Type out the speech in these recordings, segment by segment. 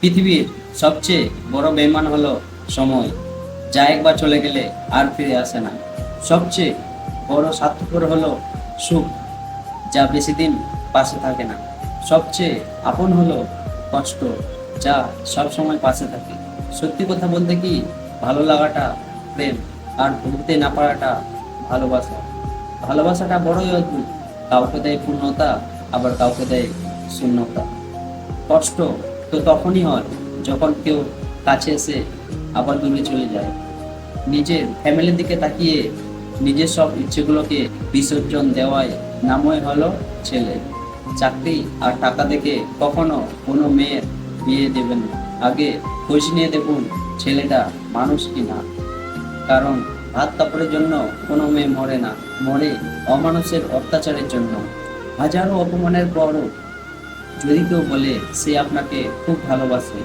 পৃথিবীর সবচেয়ে বড় বেমান হলো সময়, যা একবার চলে গেলে আর ফিরে আসে না। সবচেয়ে বড় স্বার্থপর হলো সুখ, যা বেশি দিন পাশে থাকে না। সবচেয়ে আপন হলো কষ্ট, যা সব সময় পাশে থাকে। সত্যি কথা বলতে কি, ভালো লাগাটা প্রেম, আর ভুলতে না পারাটা ভালোবাসা। ভালোবাসাটা বড়ই অদ্ভুত, কাউকে দেয় পূর্ণতা, আবার কাউকে দেয় শূন্যতা। কষ্ট তো তখনই হয় যখন কেউ কাছে এসে আবার দূরে চলে যায়। নিজের ফ্যামিলির দিকে তাকিয়ে নিজের সব ইচ্ছেগুলোকে বিসর্জন দেওয়ায় নামই হলো ছেলে। চাকরি আর টাকা দেখে কখনো কোনো মেয়ের বিয়ে দেবেন না। আগে খোঁজ নিয়ে দেখুন ছেলেটা মানুষ কিনা। কারণ হাত কাপড়ের জন্য কোনো মেয়ে মরে না, মরে অমানুষের অত্যাচারের জন্য। হাজারো অপমানের পরও যদি কেউ বলে সে আপনাকে খুব ভালোবাসে,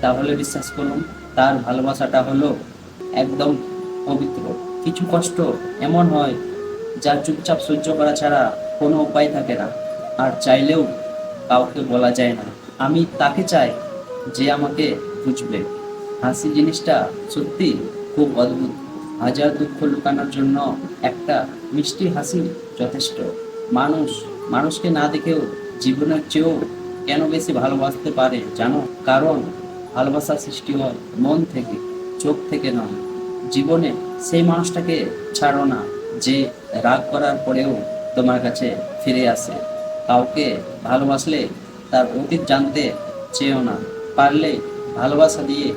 তাহলে বিশ্বাস করুন, তার ভালোবাসাটা হলো একদম পবিত্র। কিছু কষ্ট এমন হয় যা চুপচাপ সহ্য করা ছাড়া কোনো উপায় থাকে না, আর চাইলেও কাউকে বলা যায় না। আমি তাকে চাই যে আমাকে বুঝবে। হাসি জিনিসটা সত্যি খুব অদ্ভুত। হাজার দুঃখ লুকানোর জন্য একটা মিষ্টি হাসি যথেষ্ট। মানুষ, মানুষকে না দেখেও জীবনের চেয়েও কেন বেশি ভালোবাসতে পারে জানো? কারণ ভালোবাসা সৃষ্টি হয় মন থেকে, চোখ থেকে নয়। জীবনে সেই মানুষটাকে ছাড়ো না যে রাগ করার পরেও তোমার কাছে ফিরে আসে। কাউকে ভালোবাসলে তার অতীত জানতে চেয়েও না। পারলে ভালোবাসা দিয়ে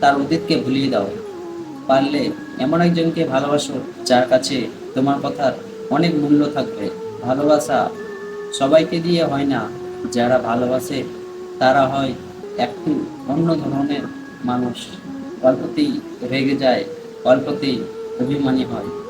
তার অতীতকে ভুলিয়ে দাও। পারলে এমন একজনকে ভালোবাসো যার কাছে তোমার কথার অনেক মূল্য থাকবে। ভালোবাসা সবাইকে দিয়ে হয় না। যারা ভালোবাসে, তারা হয় একটু অন্য ধরনের মানুষ। অল্পতেই রেগে যায়, অল্পতেই অভিমানী হয়।